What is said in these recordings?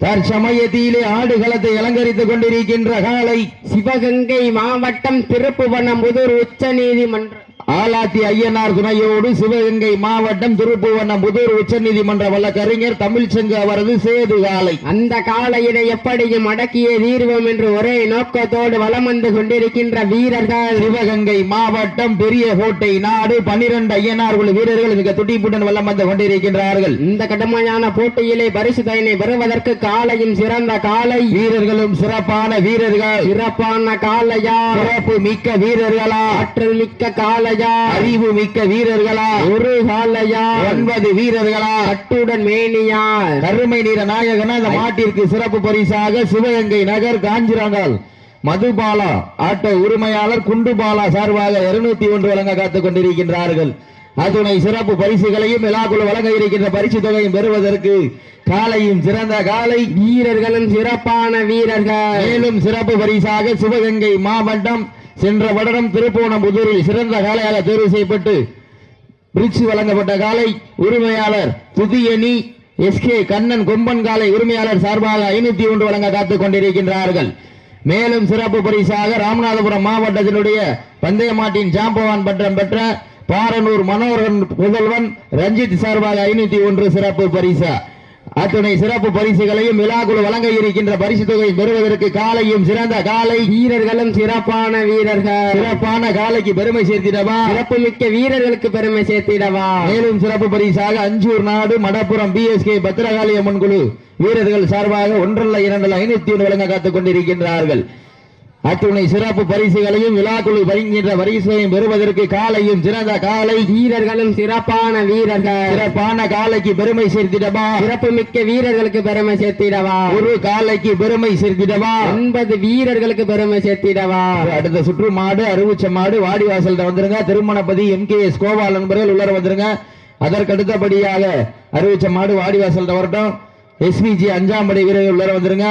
தற்சமயத்திலே ஆடுகளத்தை அலங்கரித்துக் கொண்டிருக்கின்ற காலை சிவகங்கை மாவட்டம் திருப்புவனம்புதூர் உச்ச நீதிமன்ற ஆலாத்தி ஐயனார் துணையோடு சிவகங்கை மாவட்டம் திருப்புவனம்புதூர் உச்சநீதிமன்ற வழக்கறிஞர் தமிழ்ச்சங்கு அவரது சேது காலை. அந்த காலையினை எப்படியும் அடக்கிய தீர்வோம் என்று ஒரே நோக்கத்தோடு வலம் வந்து கொண்டிருக்கின்ற வீரர்கள். சிவகங்கை மாவட்டம் பெரிய கோட்டை நாடு பன்னிரண்டு ஐயனார் குழு வீரர்கள் மிக துடிப்புடன் வலம் வந்து கொண்டிருக்கின்றார்கள். இந்த கடுமையான போட்டியிலே பரிசு தயனை பெறுவதற்கு காலையும் சிறந்த காலை. வீரர்களும் சிறப்பான வீரர்கள். சிறப்பான காலையா? சிறப்பு மிக்க வீரர்களா? ஆற்றல் மிக்க காலையா? அறிவு மிக்க வீரர்களா? ஒரு காலையா? ஒன்பது வீரர்களா? கட்டுடன் மேனியா? கருமை நிற நாயகனா? இந்த மாட்டிற்கு சிறப்பு பரிசாக சிவகங்கை நகர் காஞ்சிரங்கால். மதுபாலா ஆட்டோ உரிமையாளர் குண்டுபாலா சார்பாக இருநூத்தி ஒன்று வழங்க காத்துக் கொண்டிருக்கின்றார்கள். அத்துணை சிறப்பு பரிசுகளையும் விழாக்குழு வழங்க இருக்கின்ற பரிசு தொகையும் பெறுவதற்கு காலையும் சிறந்த காலை. வீரர்களும் சிறப்பான வீரர்கள். மேலும் சிறப்பு பரிசாக சிவகங்கை மாவட்டம் சென்ற வருடம் திருப்போணம்புதூரில் சிறந்த காலையால் தேர்வு செய்யப்பட்டு பிரிட்ஜ் வழங்கப்பட்ட காலை உரிமையாளர் புதியணி எஸ்கே கண்ணன் கொம்பன் காலை உரிமையாளர் சார்பாக ஐநூத்தி ஒன்று வழங்க காத்துக் கொண்டிருக்கின்றார்கள். மேலும் சிறப்பு பரிசாக ராமநாதபுரம் மாவட்டத்தினுடைய பந்தய மாட்டின் ஜாம்பவான் பட்டம் பெற்ற பாரனூர் மனோகரன் புதல்வன் ரஞ்சித் சார்பாக ஐநூத்தி ஒன்று சிறப்பு பரிசா. அத்துணை சிறப்பு பரிசுகளையும் விழாக்குழு வழங்க இருக்கின்ற பரிசு தொகை பெறுவதற்கு காலையும் சிறந்த காலை. வீரர்களும் சிறப்பான வீரர்கள். சிறப்பான காலைக்கு பெருமை சேர்த்திடவா? சிறப்பு மிக்க வீரர்களுக்கு பெருமை சேர்த்திடவா? மேலும் சிறப்பு பரிசாக அஞ்சூர் நாடு மடப்புறம் பிஎஸ்கே பத்திரகாளி அம்மன் குழு வீரர்கள் சார்பாக ஒன்றல்ல இரண்டல்ல ஐநூத்தி ஒன்று வழங்க காத்துக் கொண்டிருக்கின்றார்கள். அத்துணை சிறப்பு பரிசுகளையும் விழாக்குழு வருகின்ற பரிசையும் பெறுவதற்கு காலையும் சிறந்த காலை வீரர்களும் சிறப்பான வீரர்கள். சிறப்பான காலைக்கு பெருமை சேர்த்திடவா? சிறப்பு மிக்க வீரர்களுக்கு பெருமை சேர்த்திடவா? ஒரு காலைக்கு பெருமை சேர்த்திடவா? ஒன்பது வீரர்களுக்கு பெருமை சேர்த்திடவா? அடுத்த சுற்று மாடு அருவுச்ச மாடு வாடிவாசல் வந்துருங்க. Thirumanapathi M K S Gopal நண்பர்கள் உள்ளர வந்துருங்க. அதற்கு அடுத்தபடியாக அருவுச்ச மாடு வாடிவாசல் வரட்டும். எஸ்பிஜி அஞ்சாம் படை வீரர்கள் உள்ளர வந்துருங்க.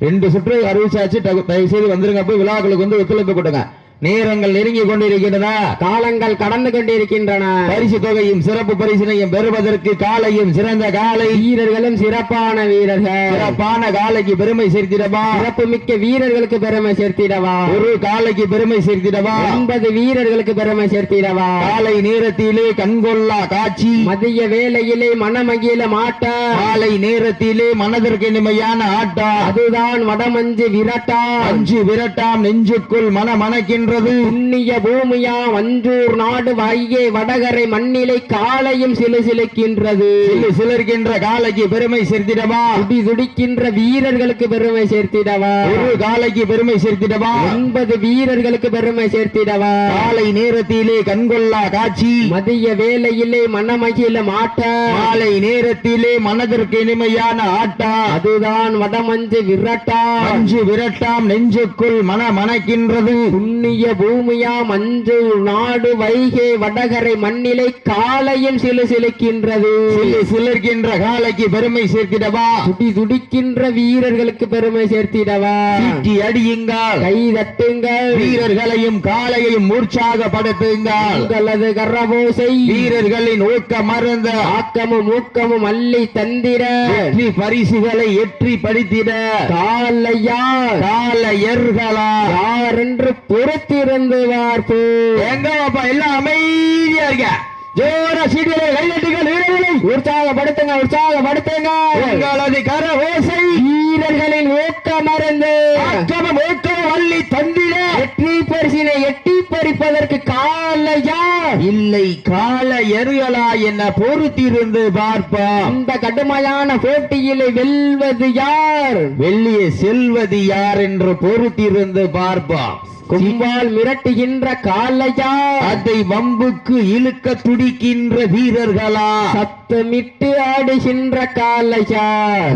ரெண்டு சுற்று அறிவிச்சாச்சு. தகு- தயவு செய்து வந்துருங்க. போய் விழாக்களுக்கு வந்து ஒத்துழைப்பு கொடுங்க. நேரங்கள் நெருங்கி கொண்டிருக்கின்றன காலங்கள் கடந்து கொண்டிருக்கின்றன. பரிசு தொகையும் சிறப்பு பரிசினையும் பெறுவதற்கு காலையும் சிறந்த காலை. வீரர்களும் சிறப்பான வீரர்கள். சிறப்பான காலைக்கு பெருமை சேர்த்திடவா? சிறப்பு மிக்க வீரர்களுக்கு பெருமை சேர்த்திடவா? ஒரு காலைக்கு பெருமை சேர்த்திடவா? ஒன்பது வீரர்களுக்கு பெருமை சேர்த்திடவா? காலை நேரத்திலே கண்கொள்ளா காட்சி. மதிய வேளையிலே மனமகிழ மாட்ட. காலை நேரத்திலே மனதிற்கு இனிமையான ஆட்டா. அதுதான் வடமஞ்சு விரட்டா அஞ்சு விரட்டாம் நெஞ்சுக்குள் மன மணக்கின்றது புண்ணிய பூமியா வஞ்சூர் நாடு வைகை வடகரை மண்ணிலை காலையும் சிலு சிலர்கின்ற காலைக்கு பெருமை சேர்த்திடவா? துடி துடிக்கின்ற வீரர்களுக்கு பெருமை சேர்த்திடவா? ஒரு காலைக்கு பெருமை சேர்த்திடவா? ஒன்பது வீரர்களுக்கு பெருமை சேர்த்திடவா? காலை நேரத்திலே கண்கொள்ளா காட்சி. மதிய வேளையிலே மனமகிழ மாட்ட. காலை நேரத்திலே மனதிற்கு இனிமையான ஆட்டா. அதுதான் வடமஞ்சு விரட்டா. அஞ்சு விரட்டாம் நெஞ்சுக்குள் மன மணக்கின்றது. புண்ணிய பூமியா மஞ்சு நாடு வைகை வடகரை மண்ணிலை காலையும் சிலுசிலுக்கின்றது சிலு சிலர்கின்ற காலைக்கு பெருமை சேர்த்திடவா? துடி துடிக்கின்ற வீரர்களுக்கு பெருமை சேர்த்திடவா? சீட்டி அடியுங்கள். கை தட்டுங்கள். வீரர்களையும் காலையையும் உற்சாகப்படுத்துங்கள் உங்களது கரபோசை. வீரர்களின் ஊக்க மருந்த ஆக்கமும் ஊக்கமும் அள்ளி தந்திர வெற்றி பரிசுகளை எற்றி படித்திட. காலையா காலையர்களா யார் என்று பொறுத்திருந்து பார்ப்போ எங்க பாப்பா எல்லாம் அமைதியா இருக்க ஜோர சீட்டிலே கைதட்டுகள் வீரர்களை. உற்சாகப்படுத்துங்க உற்சாகப்படுத்துங்க. உங்களது கர ஓசை. வீரர்களின் ஊக்க மருந்து அள்ளி தந்திட. வெற்றி பரிசினை எட்டி பறிப்பதற்கு காலையா? இல்லை காலையர்களா என்ன பொறுத்திருந்து பார்ப்போம். அந்த கடுமையான போட்டியிலே வெல்வது யார்? வெளியே செல்வது யார் என்று பொறுத்திருந்து பார்ப்போம். கும்பால் மிரட்டுகின்ற காலையா அதை வம்புக்கு இழுக்க துடிக்கின்ற வீரர்களா? சத்தமிட்டு ஆடுகின்ற காலையா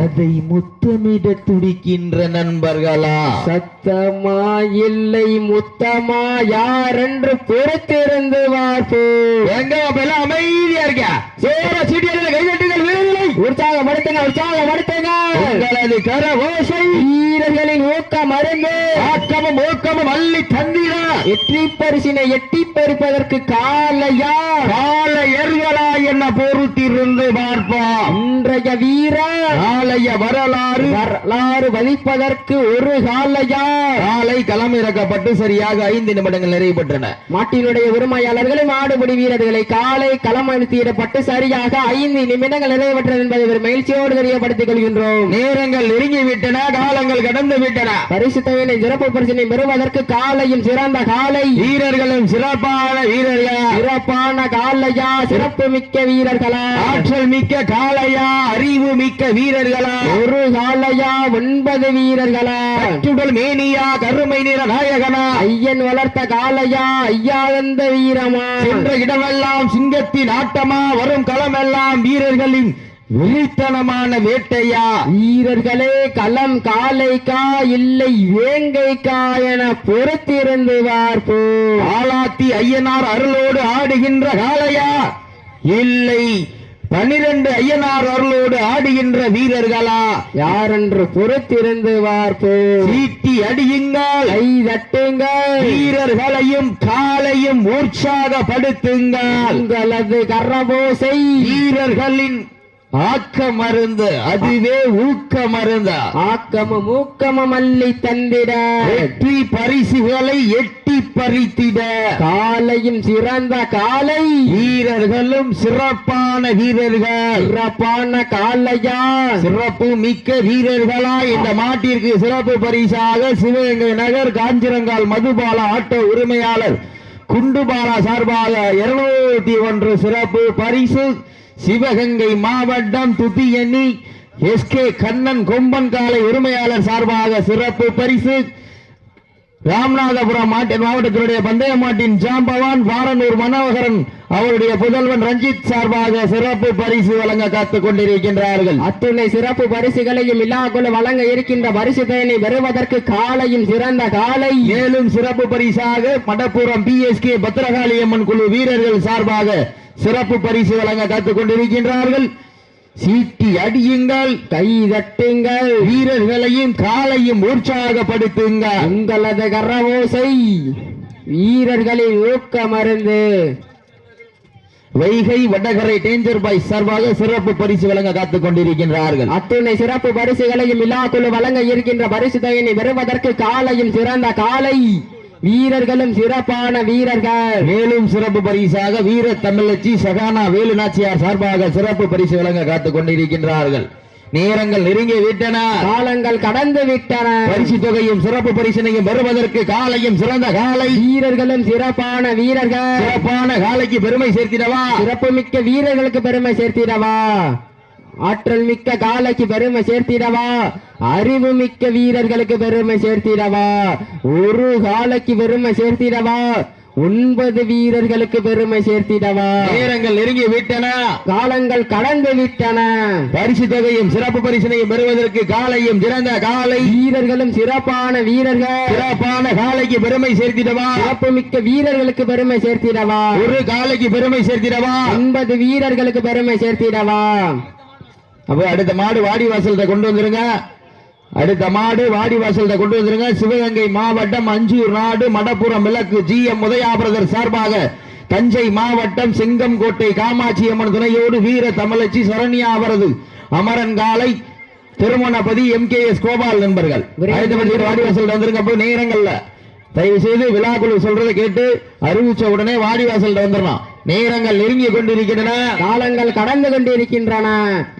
அதை முத்தமிட துடிக்கின்ற நண்பர்களா? சத்தமா இல்லை முத்தமா யார் என்று பொறுத்திருந்து பார்ப்போ எங்க அமைதியா இருக்க சோர சீட்டியல கைதட்டுகள் வீரர்களை உற்சாகப்படுத்துங்க உற்சாகப்படுத்துங்க. உங்களது கரவோசை வீரர்களின் ஊக்கம் அருந்து. ஆக்கமும் ஊக்கமும் அள்ளி தந்திட வெற்றி பரிசினை எட்டி பறிப்பதற்கு காலையா? கால எர்களா என்ன பொறுத்திருந்து பார்ப்போம் இன்றைய வீரர் நாளைய வரலாறு. வரலாறு வதிப்பதற்கு ஒரு காலையா? காலை களமிறக்கப்பட்டு சரியாக ஐந்து நிமிடங்கள் நிறைவுபெற்றன மாட்டினுடைய உரிமையாளர்களை மாடுபிடி வீரர்களை காலை களமழுத்தியிடப்பட்டு சரியாக ஐந்து நிமிடங்கள் நிறைவேற்றது என்பதை ஒரு மகிழ்ச்சியோடு தெரியப்படுத்திக் கொள்கின்றோம். நேரங்கள் நெருங்கி விட்டன காலங்கள் கடந்து விட்டன பரிசு தொகையினை சிறப்பு பரிசினை பெறுவதற்கு காலையும் சிறந்த காலை. வீரர்களும் சிறப்பான வீரர்கள்? சிறப்பான காலையா? சிறப்பு மிக்க வீரர்களா? ஆற்றல் மிக்க காளையா அறிவு மிக்க வீரர்களா? ஒரு காலையா? ஒன்பது வீரர்களா? சுடல் மேனியா? கருமை நிற நாயகனா? ஐயன் வளர்த்த காலையா? ஐயாதந்த வீரமா? சென்ற இடமெல்லாம் சிங்கத்தின் ஆட்டமா? வரும் களமெல்லாம் வீரர்களின் வெளித்தனமான வேட்டையா? வீரர்களே களம் காலைக்கா இல்லை வேங்கைக்கா என பொறுத்திருந்து பார்ப்போம் ஆலாத்தி ஐயனார் அருளோடு ஆடுகின்ற காளையா? இல்லை பனிரெண்டு ஐயனார் அருளோடு ஆடுகின்ற வீரர்களா? யாரென்று பொறுத்திருந்து பார்ப்போம் சீட்டி அடியுங்கள். கை தட்டுங்கள். வீரர்களையும் காலையும் உற்சாகப்படுத்துங்கள் உங்களது கரபோசை. வீரர்களின் ஆக்க மருந்து அதுவே ஊக்க மருந்து. ஆக்கமும் ஊக்கமும் அள்ளி தந்திட. வெற்றி பரிசுகளை எட்டி பறித்திட. காலையும் சிறந்த காலை. வீரர்களும் சிறப்பான வீரர்கள். சிறப்பான காலையா. சிறப்பு மிக்க வீரர்களா. இந்த மாட்டிற்கு சிறப்பு பரிசாக சிவகங்கை நகர் காஞ்சிரங்கால் மதுபாலா ஆட்டோ உரிமையாளர் குண்டுபாலா சார்பாக இருநூத்தி ஒன்று சிறப்பு பரிசு. சிவகங்கை மாவட்டம் துத்தியணி எஸ் கே கண்ணன் கொம்பன் காலை உரிமையாளர் சார்பாக சிறப்பு பரிசு. ராமநாதபுரம் மாவட்டத்தினுடைய பந்தய மாட்டின் ஜாம்பவான் வாரனூர் மனோகரன் அவருடைய புதல்வன் ரஞ்சித் சார்பாக சிறப்பு பரிசு வழங்க காத்துக் கொண்டிருக்கின்றார்கள். அத்துணை சிறப்பு பரிசுகளையும் இல்லாக்குள்ள வழங்க இருக்கின்ற பரிசு பயனை பெறுவதற்கு காலையும் சிறந்த காலை. மேலும் சிறப்பு பரிசாக மடப்புறம் பிஎஸ்கே பத்திரகாளியம்மன் குழு வீரர்கள் சார்பாக சிறப்பு பரிசு வழங்க காத்துக் கொண்டிருக்கின்றார்கள் சீட்டி அடியுங்கள் கை தட்டுங்கள் வீரர்களையும் காலையும் உற்சாகப்படுத்துங்கள். உங்களது கரவோசை வீரர்களின் ஊக்கமருந்து. வைகை வடகரை டேஞ்சர் பாய் சார்பாக சிறப்பு பரிசு வழங்க காத்துக் கொண்டிருக்கின்றார்கள் அத்துணை சிறப்பு பரிசுகளையும் இல்லாக்குழு வழங்க இருக்கின்ற பரிசு தொகையினை பெறுவதற்கு காலையும் சிறந்த காலை. வீரர்களும் சிறப்பான வீரர்கள். மேலும் சிறப்பு பரிசாக வீர தமிழச்சி சகானா வேலு நாச்சியார் சார்பாக சிறப்பு பரிசு வழங்க காத்துக் கொண்டிருக்கின்றார்கள். நேரங்கள் நெருங்கி விட்டன. காலங்கள் கடந்து விட்டன. பரிசு தொகையும் சிறப்பு பரிசினையும் பெறுவதற்கு காலையும் சிறந்த காலை. வீரர்களும் சிறப்பான வீரர்கள். சிறப்பான காலைக்கு பெருமை சேர்த்திடவா? சிறப்பு மிக்க வீரர்களுக்கு பெருமை சேர்த்திடவா? ஆற்றல் மிக்க காலைக்கு பெருமை சேர்த்திடவா? அறிவு மிக்க வீரர்களுக்கு பெருமை சேர்த்திடவா? ஒரு காலைக்கு பெருமை சேர்த்திடவா? ஒன்பது வீரர்களுக்கு பெருமை சேர்த்திடவா? நேரங்கள் நெருங்கி விட்டன. காலங்கள் கடந்து விட்டன. பரிசு தொகையும் சிறப்பு பரிசினையும் பெறுவதற்கு காலையும் சிறந்த காலை வீரர்களும் சிறப்பான வீரர்கள். சிறப்பான காலைக்கு பெருமை சேர்த்திடவா? சிறப்பு மிக்க வீரர்களுக்கு பெருமை சேர்த்திடவா? ஒரு காலைக்கு பெருமை சேர்த்திடவா? ஒன்பது வீரர்களுக்கு பெருமை சேர்த்திடவா? அப்ப அடுத்த மாடு வாடி வாசல்கிட்ட கொண்டு வந்துருங்க. அடுத்த மாடு வாடி வாசல்கிட்ட கொண்டு வந்துருங்க. சிவகங்கை மாவட்டம் அஞ்சூர் நாடு மடப்புறம் விளக்கு ஜி எம் உதயா பிரதர் சார்பாக தஞ்சை மாவட்டம் செங்கம்கோட்டை காமாட்சி அம்மன் துணையோடு வீர தமிழச்சி சரண்யா அவரது அமரன் காலை Thirumanapathi M K S Gopal நண்பர்கள். வாடி வாசல் வந்துருங்க. அப்போ நேரங்கள்ல தயவு செய்து விழாக்குழு சொல்றதை கேட்டு அறிவிச்ச உடனே வாடி வந்துடலாம். நேரங்கள் நெருங்கிக் கொண்டிருக்கின்றன காலங்கள் கடந்து கொண்டிருக்கின்றன.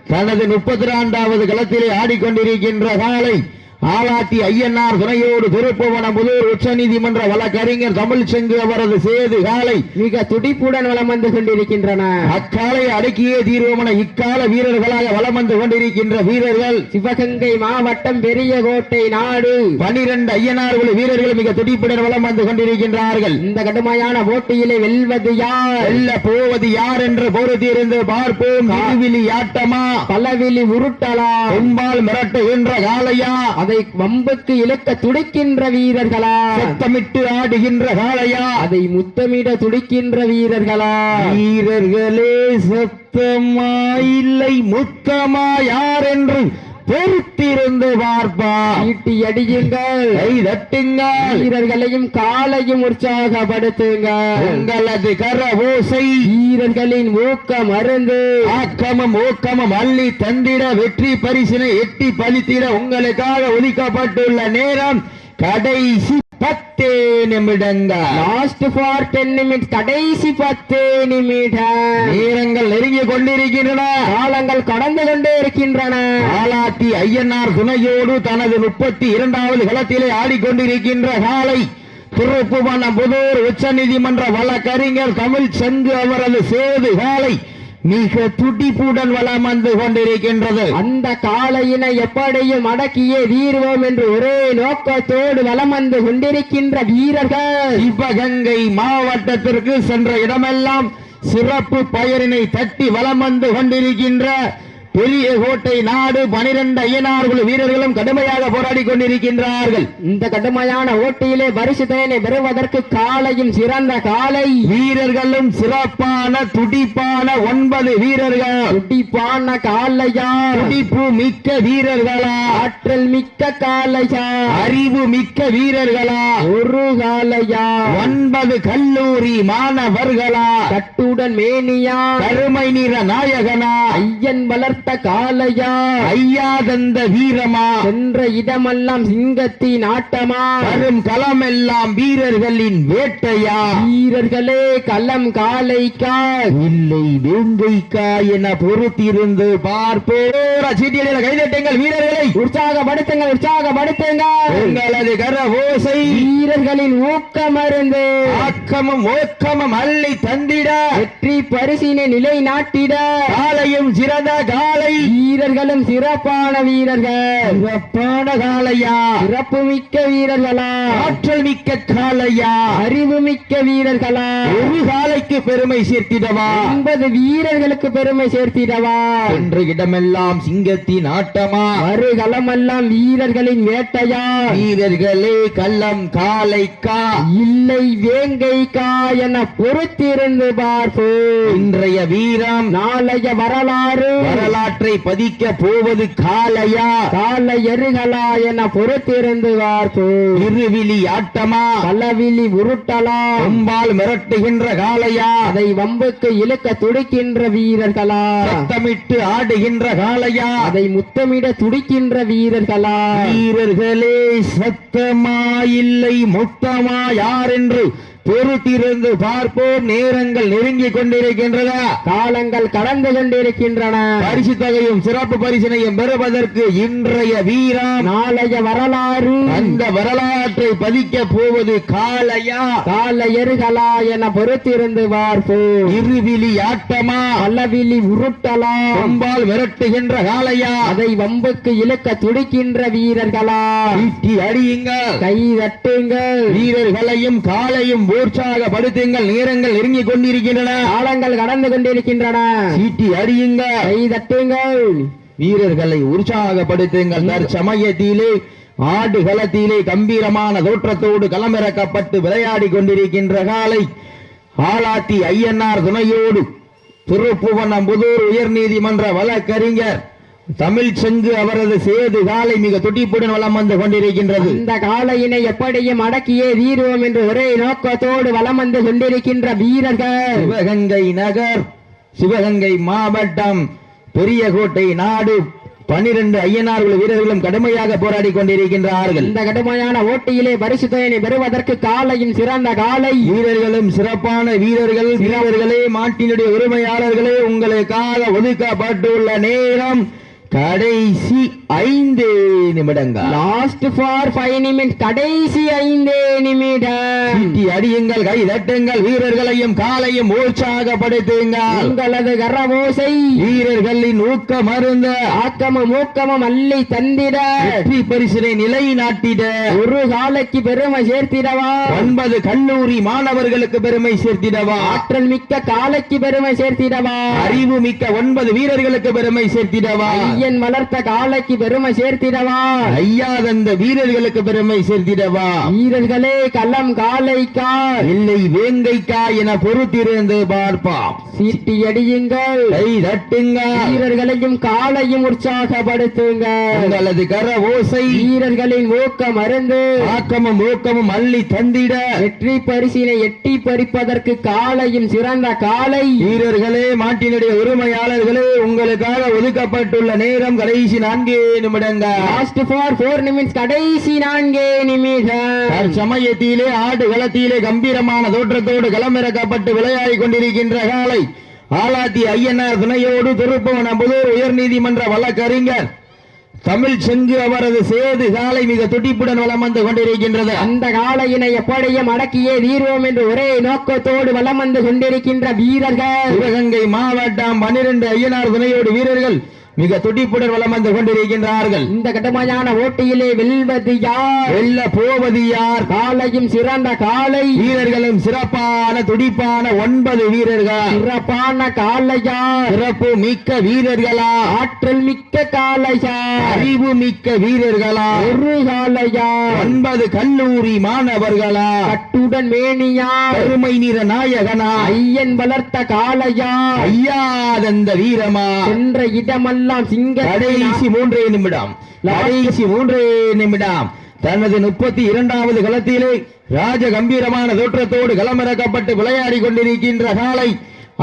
தனது முப்பத்தி நான்காவது களத்திலே ஆடிக்கொண்டிருக்கின்ற காலை ஆலாத்தி ஐயனார் துணையோடு திருப்புவனமுதூர் உச்ச நீதிமன்ற வழக்கறிஞர் தமிழ்ச்செங்கு அவரது சேது காலை மிக துடிப்புடன் வலம் வந்து கொண்டிருக்கின்றன. அக்காலை அடக்கியே தீர்வமன இக்கால வீரர்களாக வலம் வந்து கொண்டிருக்கின்ற வீரர்கள் சிவகங்கை மாவட்டம் பெரியகோட்டை நாடு. பனிரெண்டு ஐயனார் குழு வீரர்கள் மிக துடிப்புடன் வலம் வந்து கொண்டிருக்கின்றார்கள். இந்த கடுமையான போட்டியிலே வெல்வது யார்? வெல்ல போவது யார் என்று பொறுத்திருந்து பார்ப்போம். இருவிழி ஆட்டமா பலவிழி உருட்டலா? கொம்பால் மிரட்டுகின்ற காலையா அதை வம்புக்கு இழுக்க துடிக்கின்ற வீரர்களா? சத்தமிட்டு ஆடுகின்ற காளையா? அதை முத்தமிட துடிக்கின்ற வீரர்களா? வீரர்களே சத்தமா இல்லை முத்தமா யார் என்று பொறுத்திருந்து பார்ப்பா. ஈட்டி அடியுங்கள் கை தட்டுங்கள். வீரர்களையும் காலையும் உற்சாகப்படுத்துங்க உங்களது கர ஓசை வீரர்களின் ஊக்கம் அருந்து. ஆக்கமும் ஊக்கமும் அள்ளி தந்திட வெற்றி பரிசினை எட்டி பலித்திட உங்களுக்காக ஒதுக்கப்பட்டுள்ள நேரம் கடைசி பத்தே நிமிடங்கள் லாஸ்ட் ஃபார் டென் நிமிட்ஸ் கடைசி பத்து நிமிடம் நேரங்கள் நெருங்கி கொண்டிருக்கின்றன. காலங்கள் கடந்து கொண்டே இருக்கின்றன. ஆலாத்தி ஐயனார் துணையோடு தனது முப்பத்தி இரண்டாவது களத்திலே ஆடிக்கொண்டிருக்கின்ற காலை திருப்புவனம் புதூர் உச்ச நீதிமன்ற வழக்கறிஞர் தமிழ் சங்கு அவரது சேது காலை மிக துடிப்புடன் வலம் வந்து கொண்டிருக்கின்றது. அந்த காளையினை எப்படியும் அடக்கியே தீர்வோம் என்று ஒரே நோக்கத்தோடு வலம் வந்து கொண்டிருக்கின்ற வீரர்கள். சிவகங்கை மாவட்டத்திற்கு சென்ற இடமெல்லாம் சிறப்பு பெயரினை தட்டி வலம் வந்து கொண்டிருக்கின்ற பெரிய கோட்டை நாடு பனிரெண்டு ஐயனார்கள் வீரர்களும் கடுமையாக போராடி கொண்டிருக்கின்றார்கள். இந்த கடுமையான ஓட்டியிலே பரிசுதனை பெறுவதற்கு காளையும் சிறந்த காளை வீரர்களும் சிறப்பான துடிப்பான ஒன்பது வீரர்கள். துடிப்பான காளையா துடிப்பு மிக்க வீரர்களா? ஆற்றல் மிக்க காளையா அறிவு மிக்க வீரர்களா? ஒரு காளையா ஒன்பது கல்லூரி மாணவர்களா? கட்டுடன் மேனியா? கருமை நிற நாயகனா? ஐயன் வளர்த்த காளையா ஐயா தந்த வீரமா? சென்ற இடமெல்லாம் சிங்கத்தின் ஆட்டமா? வரும் களமெல்லாம் வீரர்களின் வேட்டையா? வீரர்களே களம் காளைக்கா இல்லை வேங்கைக்கா என பொறுத்திருந்து பார்ப்போர சீட்டியலில் கைதட்டுங்கள் வீரர்களை. உற்சாகப்படுத்துங்கள் உற்சாகப்படுத்துங்கள். உங்களது கர ஓசை வீரர்களின் ஊக்கமருந்து. ஆக்கமும் ஓக்கமும் அள்ளி தந்திட. வெற்றி பரிசினை நிலைநாட்டிட. காலையும் சிறந்த காலை. வீரர்களும் சிறப்பான வீரர்கள். சிறப்பான காளையா சிறப்பு மிக்க வீரர்களா. ஆற்றல் மிக்க காளையா அறிவு மிக்க வீரர்களா. ஒரு காலைக்கு பெருமை சேர்த்திடவா. ஒன்பது வீரர்களுக்கு பெருமை சேர்த்திடவா. என்ற இடமெல்லாம் சிங்கத்தின் ஆட்டமா. வருகளமெல்லாம் வீரர்களின் வேட்டையா. வீரர்களே கள்ளம் காளைக்கா இல்லை வேங்கைக்கா என பொறுத்திருந்து பார்ப்போம். இன்றைய வீரம். நாளைய வரலாறு வரலாற்றை பதிக்க போவது காளையா? கால எருகலா என பொறுத்திருந்து பார்ப்போம் இருவிழி ஆட்டமா? பலவிழி உருட்டலா? கொம்பால் மிரட்டுகின்ற காளையா? அதை வம்புக்கு இழுக்க துடிக்கின்ற வீரர்களா? சத்தமிட்டு ஆடுகின்ற காளையா? அதை முத்தமிட துடிக்கின்ற வீரர்களா? வீரர்களே சத்தமா இல்லை மொத்தமா யார் என்று பொறுத்திருந்து பார்ப்போம். நேரங்கள் நெருங்கி கொண்டிருக்கின்றன. காலங்கள் கடந்து கொண்டிருக்கின்றன. பரிசு தொகையும் சிறப்பு பரிசினையும் பெறுவதற்கு இன்றைய வீரம் நாளைய வரலாறு. அந்த வரலாற்றை பதிக்க போவது காளையா? கால எருகலா என பொறுத்திருந்து பார்ப்போம். இருவிழி ஆட்டமா? பலவிழி உருட்டலா? கொம்பால் மிரட்டுகின்ற காளையா? அதை வம்புக்கு இழுக்க துடிக்கின்ற வீரர்களா? அடியுங்கள். கை தட்டுங்கள். வீரர்களையும் காலையும் உற்சாகப்படுத்துங்கள் நேரங்கள் நெருங்கி கொண்டிருக்கின்றன. காலங்கள் கடந்து கொண்டிருக்கின்றன. சீட்டி அடியுங்கள். கை தட்டுங்கள். வீரர்களை உற்சாகப்படுத்துங்கள். தற்சமயத்திலே ஆடு களத்திலே கம்பீரமான தோற்றத்தோடு களமிறக்கப்பட்டு விளையாடி கொண்டிருக்கின்ற காலை ஆலாத்தி ஐயனார் துணையோடு திருப்புவனம்புதூர் உயர்நீதிமன்ற வழக்கறிஞர் தமிழ் செங்கு அவரது சேது காலை மிக துடிப்புடன் வலம் வந்து கொண்டிருக்கின்றது. இந்த காளையினை எப்படியும் அடக்கியே தீர்வோம் என்று ஒரே நோக்கத்தோடு வலம் வந்து கொண்டிருக்கின்ற வீரர்கள். சிவகங்கை நகர் சிவகங்கை மாவட்டம் பெரியகோட்டை நாடு பனிரெண்டு ஐயனார்கள் வீரர்களும் கடுமையாக போராடி கொண்டிருக்கின்றார்கள். இந்த கடுமையான ஓட்டியிலே பரிசுத்தையனை பெறுவதற்கு காளையின் சிறந்த காளை வீரர்களும் சிறப்பான வீரர்கள் வீரர்களே மாட்டினுடைய உரிமையாளர்களே உங்களுக்காக ஒதுக்கப்பட்டுள்ள நேரம் கடைசி ஐந்து நிமிடங்கள். லாஸ்ட் ஃபார் ஃபைவ் நிமிட் கடைசி ஐந்தே நிமிடம். அடியுங்கள் கை தட்டுங்கள் வீரர்களையும் காலையும் உற்சாகப்படுத்துங்கள். உங்களது கரவோசை வீரர்களின் ஊக்கம் அருந்த. ஆக்கமும் ஊக்கமும் அள்ளி தந்திட. வெற்றி பரிசினை நிலைநாட்டிட. ஒரு காலைக்கு பெருமை சேர்த்திடவா? ஒன்பது கல்லூரி மாணவர்களுக்கு பெருமை சேர்த்திடவா? ஆற்றல் மிக்க காலைக்கு பெருமை சேர்த்திடவா? அறிவு மிக்க ஒன்பது வீரர்களுக்கு பெருமை சேர்த்திடவா? ஐயன் வளர்த்த காலைக்கு பெருமை சேர்த்திடவா? ஐயா தந்த வீரர்களுக்கு பெருமை சேர்த்திடவா? வீரர்களே களம் காலைக்கா இல்லை வேங்கைக்கா என பொறுத்திருந்து பார்ப்பாம். சீட்டி அடியுங்கள். கை தட்டுங்க வீரர்களையும் காலையும் உற்சாகப்படுத்துங்க உங்களது கர ஓசை. வீரர்களின் ஊக்கம் அருந்து. ஆக்கமும் ஊக்கமும் அள்ளி தந்திட. வெற்றி பரிசினை எட்டி பறிப்பதற்கு காலையும் சிறந்த காலை வீரர்களே மாட்டினுடைய உரிமையாளர்களே உங்களுக்காக ஒதுக்கப்பட்டுள்ள நேரம் கடைசி நான்கே நிமிடங்கள். லாஸ்ட் ஃபார் ஃபோர் நிமிட்ஸ் கடைசி நான்கே நிமிடம். தற்சமயத்திலே ஆடு களத்திலே கம்பீரமான தோற்றத்தோடு களமிறக்கப்பட்டு விளையாடி கொண்டிருக்கின்ற காலை ஆலாத்தி ஐயனார் துணையோடு திருப்பவனம்புதூர் உயர்நீதிமன்ற வழக்கறிஞர் தமிழ் செங்கு அவரது சேது காலை மிக துடிப்புடன் வலம் வந்து கொண்டிருக்கின்றது. அந்த காளையினை எப்படியும் அடக்கியே தீர்வோம் என்று ஒரே நோக்கத்தோடு வலம் வந்து கொண்டிருக்கின்ற வீரர்கள். சிவகங்கை மாவட்டம் பன்னிரண்டு ஐயனார் துணையோடு வீரர்கள் மிக துடிப்புடன் வலம் வந்து கொண்டிருக்கின்றார்கள். இந்த கடுமையான ஓட்டியிலே வெல்வது யார்? வெல்ல போவது யார்? காளையும் சிறந்த காளை வீரர்களும் சிறப்பான துடிப்பான ஒன்பது வீரர்கள். சிறப்பான காளையா? சிறப்பு மிக்க வீரர்களா? ஆற்றல் மிக்க காளையா? அறிவு மிக்க வீரர்களா? ஒரு காளையா? ஒன்பது கல்லூரி மாணவர்களா? கட்டுடன் மேனியா? பெருமை நிற நாயகனா? ஐயன் வளர்த்த காளையா? ஐயா தந்த வீரமா? சென்ற இடமெல்லாம் சிங்க கடைசி மூன்றே நிமிடம். கடைசி மூன்றே நிமிடம். தனது முப்பத்தி இரண்டாவது களத்திலே ராஜ கம்பீரமான தோற்றத்தோடு களமிறக்கப்பட்டு விளையாடி கொண்டிருக்கின்ற காலை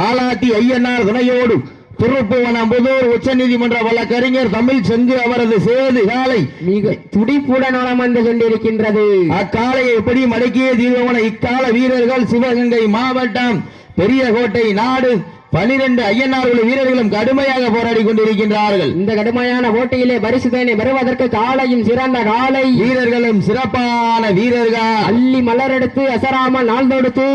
ஆலாத்தி ஐயனார் துணையோடு திருப்புவனம்புதூர் உச்சநீதிமன்ற வழக்கறிஞர் தமிழ் செங்கு அவரது சேது காலை மிக துடிப்புடன் வலம் வந்து கொண்டிருக்கின்றது. அக்காலையை எப்படி மடக்கிய தீர்வன இக்கால வீரர்கள் சிவகங்கை மாவட்டம் பெரியகோட்டை நாடு பனிரெண்டு ஐயனார் உள்ள வீரர்களும் கடுமையாக போராடி கொண்டிருக்கின்றார்கள். இந்த கடுமையான போட்டியிலே பரிசுதனை பெறுவதற்கு காளையும் சிறந்த காளை வீரர்களும் சிறப்பான வீரர்கள். அள்ளி மலரெடுத்து அசராமல் நாள் தொடுத்து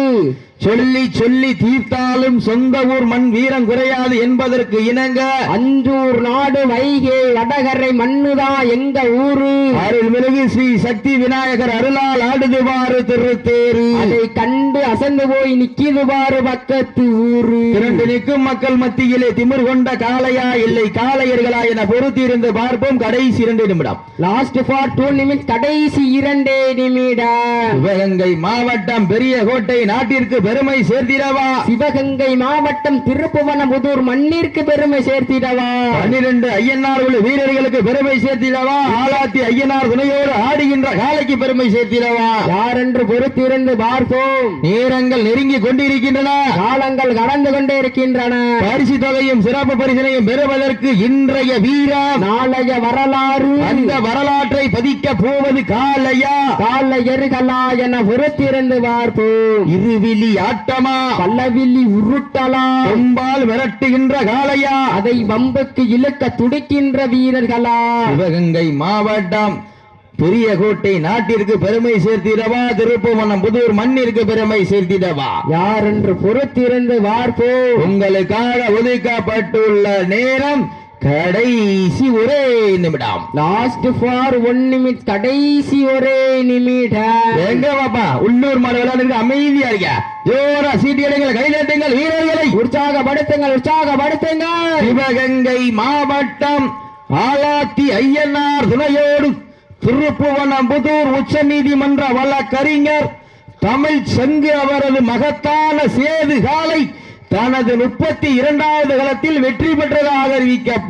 சொல்லி சொல்லி தீர்த்தாலும் சொந்த ஊர் மண் வீரம் குறையாது என்பதற்கு இணங்க அஞ்சூர் நாடு வைகை வடகரை மண்ணுதான் எங்க ஊரு? அருள்மிகு ஸ்ரீ சக்தி விநாயகர் அருளால் ஆடுதுவாறு திருத்தேரு. அதை கண்டு அசந்து போய் நிக்கிது பாரு பக்கத்து ஊரு. இரண்டு நிற்கும் மக்கள் மத்தியிலே திமிர் கொண்ட காளையா இல்லை காளையர்களா என பொறுத்திருந்து பார்ப்போம் கடைசி இரண்டு நிமிடம். லாஸ்ட் ஃபார் டூ நிமிட்ஸ் கடைசி இரண்டே நிமிடம். சிவகங்கை மாவட்டம் பெரிய கோட்டை நாட்டிற்கு பெருமை சேர்த்திடவா. சிவகங்கை மாவட்டம் திருப்புவனபுதூர் மண்ணிற்கு பெருமை சேர்த்திடவா. பன்னிரண்டு ஐயனார் உள்ள வீரர்களுக்கு பெருமை சேர்த்திடவா. ஆலாத்தி ஐயனார் துணையோடு ஆடுகின்ற காலைக்கு பெருமை சேர்த்திடவா. யாரென்று பொறுத்திருந்து பார்ப்போம். நேரங்கள் நெருங்கி கொண்டிருக்கின்றன. காலங்கள் கடந்து கொண்டே இருக்கின்றன. பரிசு தொகையும் சிறப்பு பரிசினையும் பெறுவதற்கு இன்றைய வீரம். நாளைய வரலாறு. அந்த வரலாற்றை பதிக்க போவது காலையா கால எருகலா என பொறுத்திருந்து பார்ப்போம். இருவிழி ஆட்டமா? பல்லவில்லி உருட்டலா? கொம்பால் விரட்டுகின்ற காளையா? அதை வம்புக்கு இழுக்க துடிக்கின்ற வீரர்களா? சிவகங்கை மாவட்டம் பெரிய கோட்டை நாட்டிற்கு பெருமை சேர்த்திடவா? திருப்புவனம் புதூர் மண்ணிற்கு பெருமை சேர்த்திடவா? யாரென்று பொறுத்திருந்து பார்ப்போம் உங்களுக்காக ஒதுக்கப்பட்டுள்ள நேரம் கடைசி ஒரே நிமிடம். லாஸ்ட் ஃபார் ஒன் நிமிட் கடைசி ஒரே நிமிடம். எங்க பாப்பா? உள்ளூர் மாடு விளையாடுறது அமைதியா இருக்க. ஜோரா சீட்டியடைகள் கைதட்டுங்கள் வீரர்களை. உற்சாகப்படுத்துங்கள் உற்சாகப்படுத்துங்கள். சிவகங்கை மாவட்டம் ஆலாத்தி ஐயனார் துணையோடு திருப்புவனம்புதூர் உச்ச நீதிமன்ற வழக்கறிஞர் தமிழ் செங்கு அவரது மகத்தான சேது காலை தனது முப்பத்தி இரண்டாவது களத்தில் வெற்றி பெற்றதாக அறிவிக்கப்பட்டது